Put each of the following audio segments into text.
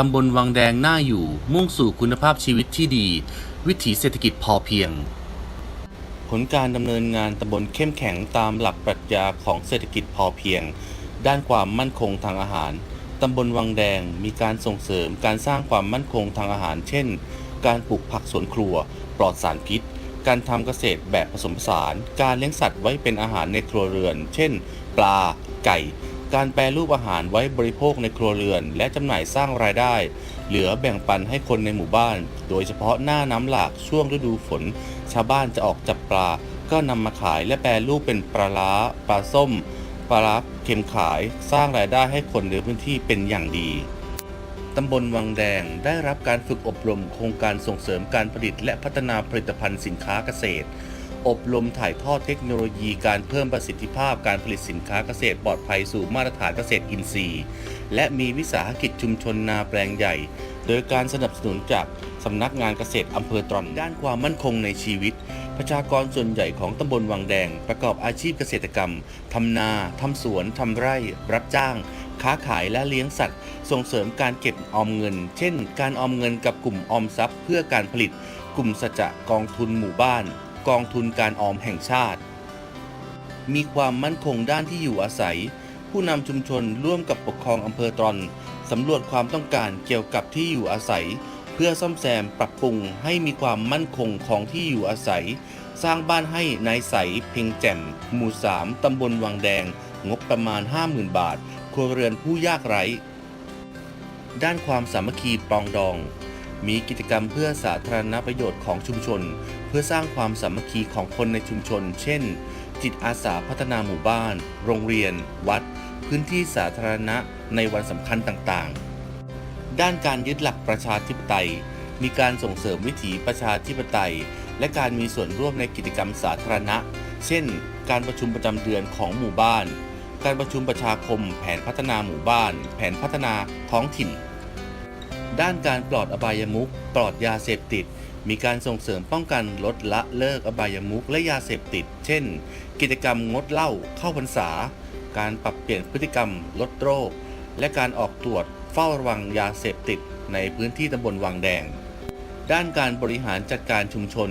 ตำบลวังแดงน่าอยู่ มุ่งสู่คุณภาพชีวิตที่ดี วิถีเศรษฐกิจพอเพียง ผลการดำเนินงานตำบลเข้มแข็งตามหลักปรัชญาของเศรษฐกิจพอเพียง ด้านความมั่นคงทางอาหารตำบลวังแดงมีการส่งเสริมการสร้างความมั่นคงทางอาหาร เช่น การปลูกผักสวนครัว ปลอดสารพิษ การทำเกษตรแบบผสมผสาน การเลี้ยงสัตว์ไว้เป็นอาหารในครัวเรือน เช่น ปลา ไก่ การแปรรูปอาหารไว้บริโภคในครัวเรือน และจำหน่ายสร้างรายได้ เหลือแบ่งปันให้คนในหมู่บ้าน โดยเฉพาะหน้าน้ำหลากช่วงฤดูฝน ชาวบ้านจะออกจับปลา ก็นำมาขายและแปรรูปเป็นปลาล้าปลาส้มปลาร้าเค็มขายสร้างรายได้ให้คนในพื้นที่เป็นอย่างดีตำบลวังแดงได้รับการฝึกอบรมโครงการส่งเสริมการผลิตและพัฒนาผลิตภัณฑ์สินค้าเกษตร อบรมถ่ายทอดเทคโนโลยีการเพิ่มประสิทธิภาพการผลิตสินค้าเกษตรปลอดภัยสู่มาตรฐานเกษตรอินทรีย์ และมีวิสาหกิจชุมชนนาแปลงใหญ่ โดยการสนับสนุนจากสำนักงานเกษตรอำเภอตรอนด้านความมั่นคงในชีวิต ประชากรส่วนใหญ่ของตำบลวังแดง ประกอบอาชีพเกษตรกรรมทำนาทำสวนทำไร่ รับจ้าง ค้าขายและเลี้ยงสัตว์ ส่งเสริมการเก็บออมเงิน เช่น การออมเงินกับกลุ่มออมทรัพย์ เพื่อการผลิต กลุ่มสัจจะกองทุนหมู่บ้าน กองทุนการออมแห่งชาติ มีความมั่นคงด้านที่อยู่อาศัย ผู้นำชุมชนร่วมกับปกครองอำเภอตรอนสำรวจความต้องการเกี่ยวกับที่อยู่อาศัย เพื่อซ่อมแซมปรับปรุงให้มีความมั่นคงของที่อยู่อาศัย สร้างบ้านให้นายใสเพ็งแจ่มหมู่ 3 ตำบลวังแดง งบประมาณ 50,000 บาท ครัวเรือนผู้ยากไร้ ด้านความสามัคคีปองดอง มีกิจกรรมเพื่อสาธารณประโยชน์ของชุมชน เพื่อสร้างความสามัคคีของคนในชุมชน เช่น จิตอาสาพัฒนาหมู่บ้าน โรงเรียน วัด พื้นที่สาธารณะในวันสำคัญต่างๆ ด้านการยึดหลักประชาธิปไตย มีการส่งเสริมวิถีประชาธิปไตย และการมีส่วนร่วมในกิจกรรมสาธารณะ เช่น การประชุมประจำเดือนของหมู่บ้าน การประชุมประชาคม แผนพัฒนาหมู่บ้าน แผนพัฒนาท้องถิ่น ด้านการปลอดอบายมุขปลอดยาเสพติด มีการส่งเสริมป้องกันลดละเลิกอบายมุขและยาเสพติด เช่น กิจกรรมงดเหล้าเข้าพรรษา การปรับเปลี่ยนพฤติกรรม ลดโรค และการออกตรวจเฝ้าระวังยาเสพติด ในพื้นที่ตำบลวังแดง ด้านการบริหารจัดการชุมชน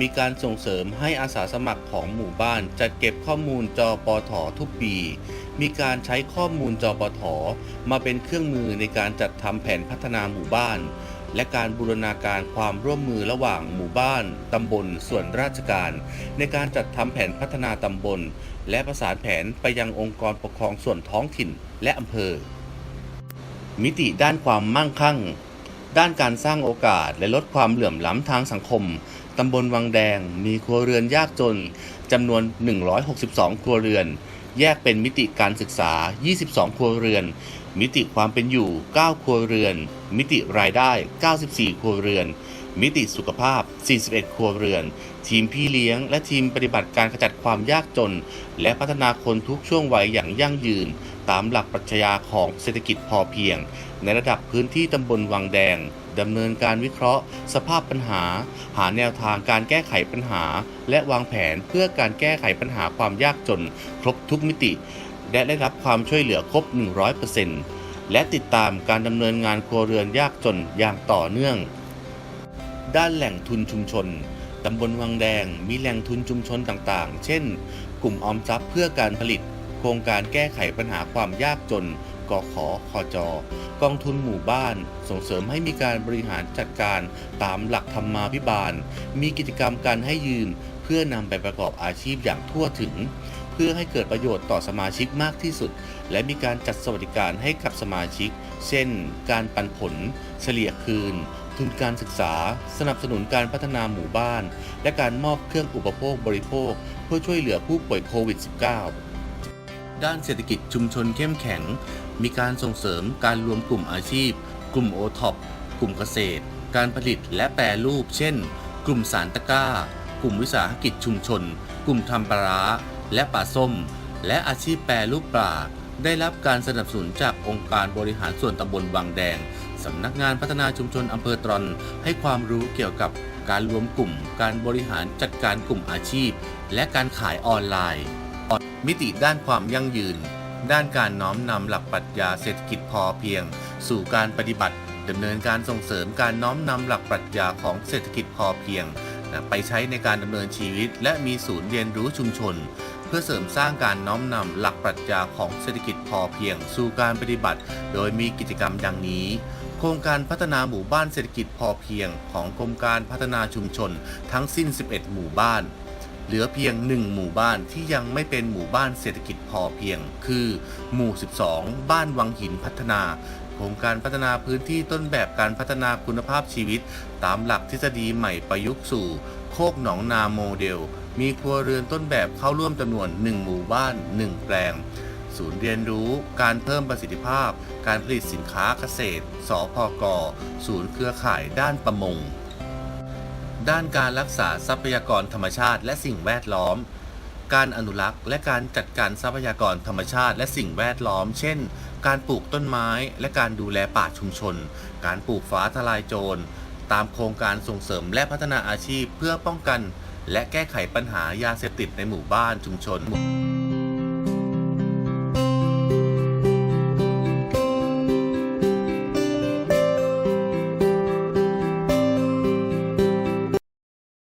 มีการส่งเสริมให้อาสาสมัครของหมู่บ้าน จัดเก็บข้อมูลจอปอถอทุกปี มีการใช้ข้อมูลจอปอถอมาเป็นเครื่องมือในการจัดทำแผนพัฒนาหมู่บ้าน และการบูรณาการความร่วมมือระหว่างหมู่บ้าน ตำบล ส่วนราชการ ในการจัดทำแผนพัฒนาตำบล และประสานแผนไปยังองค์กรปกครองส่วนท้องถิ่นและอำเภอ มิติด้านความมั่งคั่ง ด้านการสร้างโอกาสและลดความเหลื่อมล้ำทางสังคม ตำบลวังแดง มีครัวเรือนยากจนจำนวน 162 ครัวเรือน แยกเป็นมิติการศึกษา 22 ครัวเรือน มิติความเป็นอยู่ 9 ครัวเรือน มิติรายได้ 94 ครัวเรือน มิติสุขภาพ 41 ครัวเรือน ทีมพี่เลี้ยง และทีมปฏิบัติการขจัดความยากจน และพัฒนาคนทุกช่วงวัยอย่างยั่งยืน ตามหลักปรัชญาของเศรษฐกิจพอเพียง ในระดับพื้นที่ตำบลวังแดงดำเนินการวิเคราะห์ สภาพปัญหา หาแนวทางการแก้ไขปัญหา และวางแผนเพื่อการแก้ไขปัญหาความยากจน ครบทุกมิติ และได้รับความช่วยเหลือครบ 100%และติดตามการดำเนินงานครัวเรือนยากจนอย่างต่อเนื่อง ด้านแหล่งทุนชุมชนตำบลวังแดงมีแหล่งทุนชุมชนต่างๆ เช่น กลุ่มออมทรัพย์เพื่อการผลิต โครงการแก้ไขปัญหาความยากจน กขคจกองทุนหมู่บ้าน ส่งเสริมให้มีการบริหารจัดการตามหลักธรรมาภิบาล มีกิจกรรมการให้ยืมเพื่อนำไปประกอบอาชีพอย่างทั่วถึง เพื่อให้เกิดประโยชน์ต่อสมาชิกมากที่สุด และมีการจัดสวัสดิการให้กับสมาชิก เช่น การปันผล เฉลี่ยคืนทุนการศึกษา สนับสนุนการพัฒนาหมู่บ้าน และการมอบเครื่องอุปโภคบริโภค เพื่อช่วยเหลือผู้ป่วยโควิด -19 ด้านเศรษฐกิจชุมชนเข้มแข็ง มีการส่งเสริมการรวมกลุ่มอาชีพ กลุ่มโอท็อปกลุ่มเกษตร การผลิตและแปรรูป เช่น กลุ่มสารตะกร้า กลุ่มวิสาหกิจชุมชน กลุ่มทำปลาและปลาส้ม และอาชีพแปรรูปปลาได้รับการสนับสนุนจากองค์การบริหารส่วนตำบลวังแดง สำนักงานพัฒนาชุมชนอำเภอตรอน ให้ความรู้เกี่ยวกับการรวมกลุ่ม การบริหารจัดการกลุ่มอาชีพ และการขายออนไลน์ มิติด้านความยั่งยืน ด้านการน้อมนำหลักปรัชญาเศรษฐกิจพอเพียง สู่การปฏิบัติดำเนินการส่งเสริมการน้อมนำหลักปรัชญาของเศรษฐกิจพอเพียงนะไปใช้ในการดำเนินชีวิต และมีศูนย์เรียนรู้ชุมชน เพื่อเสริมสร้างการน้อมนำหลักปรัชญาของเศรษฐกิจพอเพียง สู่การปฏิบัติ โดยมีกิจกรรมดังนี้ โครงการพัฒนาหมู่บ้านเศรษฐกิจพอเพียง ของกรมการพัฒนาชุมชน ทั้งสิ้น 11 หมู่บ้าน เหลือเพียง 1 หมู่บ้านที่ยังไม่เป็นหมู่บ้านเศรษฐกิจพอเพียง คือ หมู่ 12 บ้านวังหินพัฒนาโครงการพัฒนาพื้นที่ต้นแบบการพัฒนาคุณภาพชีวิต ตามหลักทฤษฎีใหม่ประยุกต์สู่ โคกหนองนาโมเดล มีครัวเรือนต้นแบบเข้าร่วมจำนวน 1 หมู่บ้าน 1 แปลง ศูนย์เรียนรู้ การเพิ่มประสิทธิภาพ การผลิตสินค้าเกษตร สพก ศูนย์เครือข่ายด้านประมง ด้านการรักษาทรัพยากรธรรมชาติและสิ่งแวดล้อม การอนุรักษ์และการจัดการทรัพยากรธรรมชาติและสิ่งแวดล้อม เช่น การปลูกต้นไม้และการดูแลป่าชุมชน การปลูกฟ้าทลายโจร ตามโครงการส่งเสริมและพัฒนาอาชีพเพื่อป้องกัน และแก้ไขปัญหายาเสพติดในหมู่บ้านชุมชน